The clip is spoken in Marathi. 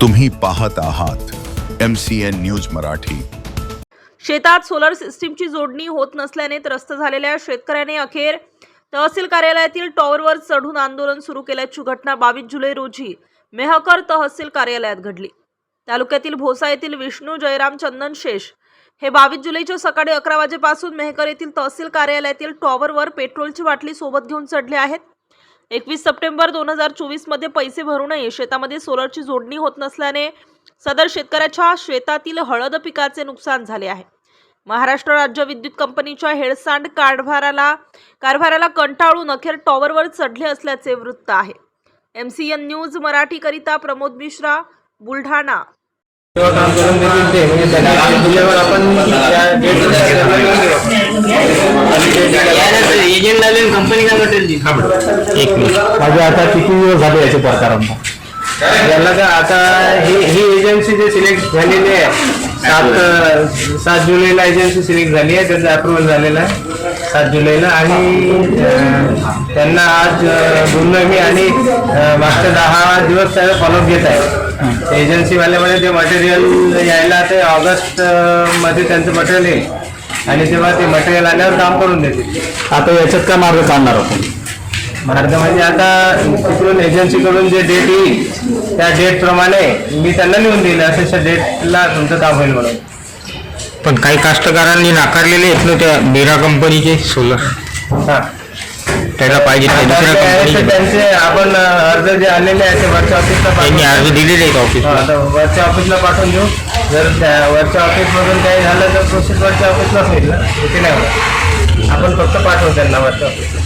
तुम्ही पाहत आहात M C N news Marathi. शेतात सोलर सिस्टीमची जोडणी होत नसल्याने त्रस्त झालेल्या शेतकऱ्याने अखेर तहसील कार्यालयातील टॉवरवर चढून आंदोलन सुरू केल्याची घटना बावीस जुलै रोजी मेहकर तहसील कार्यालयात घडली. तालुक्यातील भोसा येथील विष्णू जयराम चंदन शेष हे बावीस जुलैच्या सकाळी अकरा वाजेपासून मेहकर येथील तहसील कार्यालयातील टॉवरवर पेट्रोलची बाटली सोबत घेऊन चढले आहेत. एकवीस सप्टेंबर दोन हजार चोवीसमध्ये पैसे भरूनही शेतामध्ये सोलरची जोडणी होत नसल्याने सदर शेतकऱ्याच्या शेतातील हळद पिकाचे नुकसान झाले आहे. महाराष्ट्र राज्य विद्युत कंपनीच्या हेळसांड कारभाराला कारभाराला कंटाळून अखेर टॉवरवर चढले असल्याचे वृत्त आहे. एम सी एन न्यूज मराठीकरिता प्रमोद मिश्रा बुलढाणा. एजंट कंपनी काय ती एक मिनिट. माझे आता किती दिवस झाले याचे प्रकारांना? याला का आता ही ही एजन्सी जे सिलेक्ट झालेली आहे सात सात जुलैला एजन्सी सिलेक्ट झाली आहे त्याचं अप्रुव्हल झालेलं आहे सात जुलैला. आणि अं, त्यांना आज अं, बोललोय मी आणि अं, मागच्या दहा दिवस त्याचा फॉलोअप घेत आहे. एजन्सीवाले म्हणे ते मटेरियल यायला ते ऑगस्ट अं, मध्ये त्यांचं मटेरियल येईल. आणि तेव्हा ते मटेरियल आल्यावर काम करून देतील आता याच्यात काय मार्ग काढणार आपण? मार्ग म्हणजे आता तिकडून एजन्सीकडून जे डेट येईल त्या डेट प्रमाणे मी त्यांना लिहून दिलं अशा डेटला तुमचं काम होईल म्हणून. पण काही कास्तकारांनी नाकारलेले आहेत ना त्या मेरा कंपनीचे सोलर हा. त्याला पाहिजे ते दुसऱ्या आहे कंपनीचे त्यांचे आपण अर्ज जे आलेले आहेत ते वरच्या ऑफिसला त्यांनी अर्ज दिलेले आहेत ऑफिसला आता वरच्या ऑफिसला पाठवून देऊ. जर त्या वरच्या ऑफिसमधून काही झालं तर प्रोसेस वरच्या ऑफिसलाच होईल ना. इथे नाही आपण फक्त पाठवू त्यांना वरच्या ऑफिसला